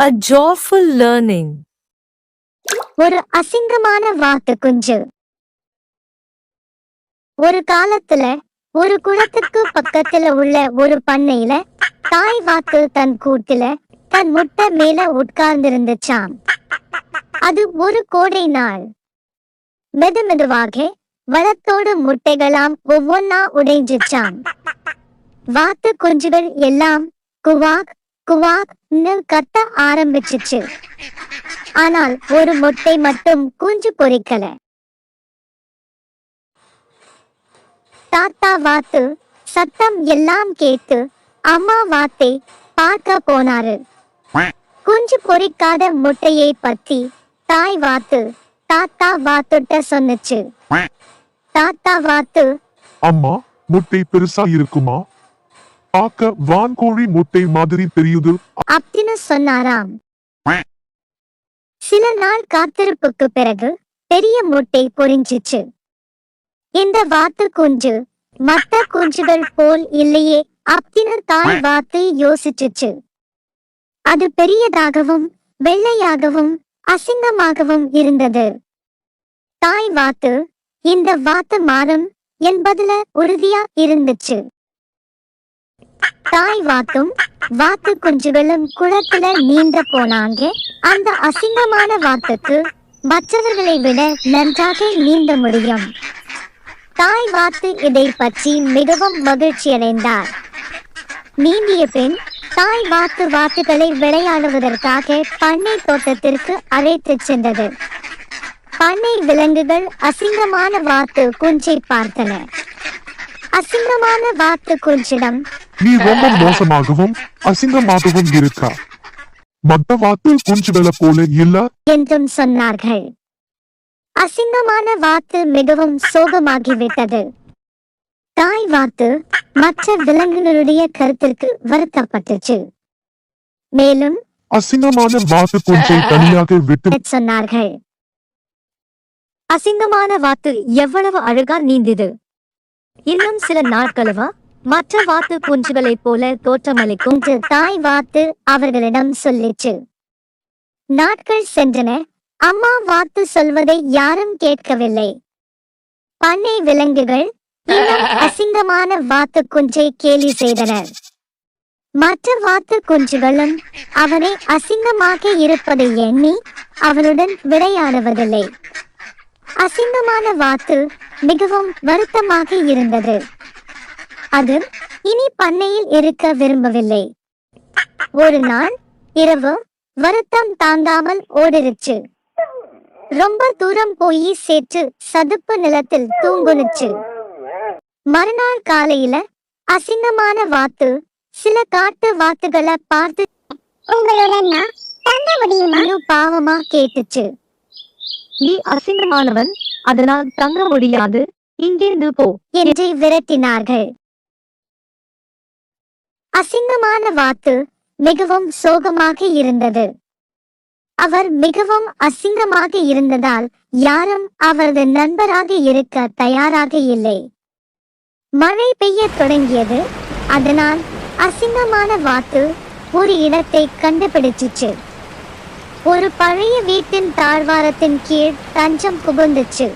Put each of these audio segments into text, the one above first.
A joyful learning. ஒரு அசிங்கமான வாத்து குஞ்சு. ஒரு காலத்துல ஒரு குளத்துக்கு பக்கத்துல உள்ள ஒரு பண்ணையில தாய் வாத்து தன் கூட்டுல தன் முட்டை மேல உட்கார்ந்திருந்துச்சாம். அது ஒரு கோடை நாள். மெது மெதுவாக வளத்தோடு முட்டைகளாம் ஒவ்வொன்னா உடைஞ்சிச்சாம். வாத்து குஞ்சுகள் எல்லாம் குவாக் குவாக் கத்த ஆரம்பிச்சிச்சு. ஆனால் ஒரு முட்டை மட்டும் குஞ்சு பொரிக்கல தாத்தா வாத்து சத்தம் எல்லாம் கேட்டு அம்மா வாத்தை பார்க்க போனாரு. குஞ்சு பொரிக்காத முட்டையை பத்தி தாய் வாத்து தாத்தா வாத்துட்ட சொன்னுச்சு. தாத்தா வாத்து அம்மா முட்டை பெருசா இருக்குமா? பார்க்க வான்கோழி முட்டை மாதிரி தெரியுது. அப்படின்னு சொன்னாராம். சில நாள் காத்திருப்புக்கு பிறகு பெரிய முட்டை பொரிஞ்சிச்சு. இந்த வாத்து குஞ்சு மத்த குஞ்சுகள் போல் இல்லையே அப்படின்னு தாய் வாத்து யோசிச்சுச்சு. அது பெரியதாகவும் வெள்ளையாகவும் அசிங்கமாகவும் இருந்தது. தாய் வாத்து இந்த வாத்து மாறும் என்பதுல உறுதியா இருந்துச்சு. தாய் வாத்தும் வாத்து குஞ்சுகளும் குளத்துல நீந்த போனாங்க. அந்த அசிங்கமான வாத்துக்கு மற்றவர்களை விட நன்றாக நீந்த முடியும். தாய் வாத்து இதை பற்றி மிகவும் மகிழ்ச்சி அடைந்தார். நீந்திய பின் தாய் வாத்து வாத்துகளை விளையாடுவதற்காக பண்ணை தோட்டத்திற்கு அழைத்துச் சென்றது. பண்ணை விலங்குகள் அசிங்கமான வாத்து குஞ்சை பார்த்தன. அசிங்கமான வாத்து குஞ்சிடம் நீ ரொம்ப மோசமாகவும் அசிங்கமாகவும் இருக்கா. மத்த வாத்து குஞ்சுகளை போல இல்ல? என்றும் சொன்னார்கள். அசிங்கமான வாத்து மிகவும் சோகமாகிவிட்டது. தாய் வாத்து மற்ற விலங்குகளுடைய கருத்திற்கு வருத்தப்பட்டுச்சு. மேலும் அசிங்கமான வாத்து குஞ்சை தனியாக விட்டு சொன்னார்கள். அசிங்கமான வாத்து எவ்வளவு அழகா நீந்திது இன்னும் சில நாட்களவா? மற்ற வாத்து குஞ்சுகளைப் போல தோற்றமளிக்கும் தாய் வாத்து அவர்களிடம் சொல்லிச்சு நாட்கள் சென்றன. அம்மா வாத்து சொல்வதை யாரும் கேட்கவில்லை. பண்ணை விலங்குகள் இன்னும் அசிங்கமான வாத்து குஞ்சை கேலி செய்தனர். மற்ற வாத்து குஞ்சுகளும் அவனை அசிங்கமாக இருப்பதை எண்ணி அவனுடன் விளையாடுவதில்லை. அசிங்கமான வாத்து மிகவும் வருத்தமாக இருந்தது. அது இனி பண்ணையில் இருக்க விரும்பவில்லை. ஒரு நாள் இரவு வருத்தம் தாங்காமல் ஓடிருச்சு. ரொம்ப தூரம் போய் சேற்று சதுப்பு நிலத்தில் தூங்குனுச்சு. மறுநாள் காலையில அசிங்கமான வாத்து சில காட்டு வாத்துகளை பார்த்து உங்களுடன் பாவமா கேட்டுச்சு. நீ அசிங்கமானவன் அதனால் தங்க முடியாது. இங்கிருந்து போ. என்று விரட்டினார்கள். அசிங்கமான வாத்து மிகவும் சோகமாக இருந்தது. அவர் மிகவும் அசிங்கமாக இருந்ததால் யாரும் அவரது நண்பராக இருக்க தயாராக இல்லை. மழை பெய்யத் தொடங்கியது. அதனால் அசிங்கமான வாத்து ஒரு இடத்தை கண்டுபிடிச்சிச்சு. ஒரு பழைய வீட்டின் தாழ்வாரத்தின் கீழ் தஞ்சம் புகுந்துச்சு.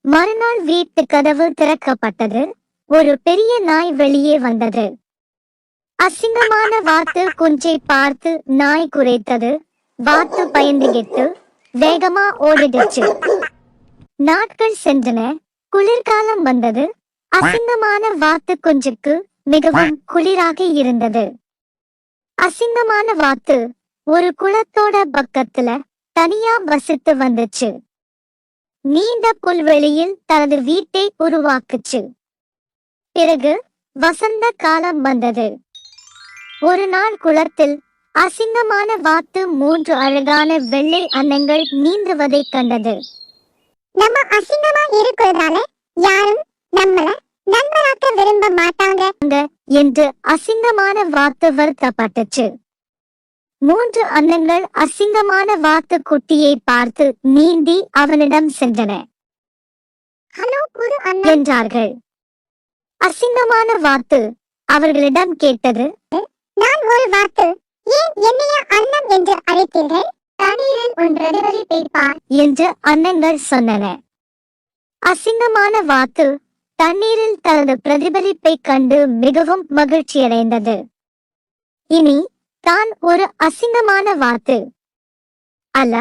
மறுநாள் வீட்டு கதவு திறக்கப்பட்டது. ஒரு பெரிய நாய் வெளியே வந்தது. அசிங்கமான வாத்து குஞ்சை பார்த்து நாய் குறைத்தது வாத்து பயந்துகிட்டு வேகமா ஓடிடுச்சு. நாட்கள் சென்றன. குளிர்காலம் வந்தது. அசிங்கமான வாத்து குஞ்சுக்கு மிகவும் குளிராக இருந்தது. அசிங்கமான வாத்து ஒரு குளத்தோட பக்கத்துல தனியா வசித்து வந்துச்சு. நீண்ட புல்வெளியில் தனது வீட்டை உருவாக்குச்சு. பிறகு வசந்த காலம் வந்தது. ஒரு நாள் குளத்தில் அசிங்கமான வாத்து மூன்று அழகான வெள்ளை அன்னங்கள் நீந்துவதை கண்டது. நம்ம அசிங்கமா இருக்கிறதால யாரும் நம்மள நண்பராக்க விரும்ப மாட்டாங்க. என்று அசிங்கமான வாத்து வருத்தப்பட்டுச்சு. மூன்று அன்னங்கள் அசிங்கமான வாத்து குட்டியை பார்த்து நீந்தி அவனிடம் சென்றன. ஹலோ குரு அண்ணா என்றார்கள். அசிங்கமான வாத்து அவர்களிடம் கேட்டது நான் ஒரு வாத்து. ஏன் என்னைய அண்ணன் என்று அழைத்தீர்கள்? தண்ணீரில் உன் பிரதிபலிப்பை பார் என்று அன்னங்கள் சொன்னன. அசிங்கமான வாத்து தண்ணீரில் தனது பிரதிபலிப்பை கண்டு மிகவும் மகிழ்ச்சியடைந்தது. இனி தான் ஒரு அசிங்கமான வாத்து அல்ல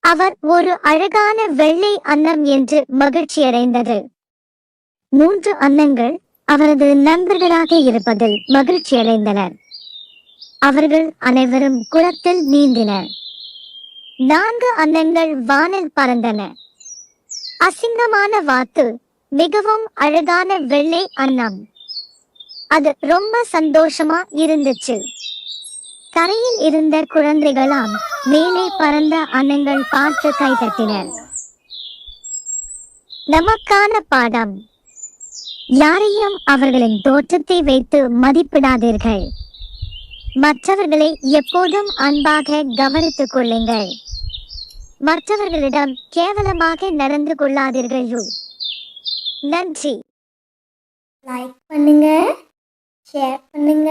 அவர் ஒரு அழகான வெள்ளை அன்னம் என்று மகிழ்ச்சியடைந்தது மூன்று அன்னங்கள் அவரது நண்பர்களாக இருப்பதில் மகிழ்ச்சியடைந்தனர் அவர்கள் அனைவரும் குளத்தில் நீந்தினர். நான்கு அன்னங்கள் வானில் பறந்தன. அசிங்கமான வாத்து மிகவும் அழகான வெள்ளை அன்னம். அது ரொம்ப சந்தோஷமா இருந்துச்சு. கரையில் இருந்த குழந்தைகளாம் மேலே பறந்த அன்னங்கள் பார்த்து கைதட்டினர். நமக்கான பாடம். யாரையும் அவர்களின் தோற்றத்தை வைத்து மதிப்பிடாதீர்கள். மற்றவர்களை எப்போதும் அன்பாக கவனித்துக் கொள்ளுங்கள். மற்றவர்களிடம் கேவலமாக நடந்து கொள்ளாதீர்கள். நன்றி. லைக் பண்ணுங்க ஷேர் பண்ணுங்க.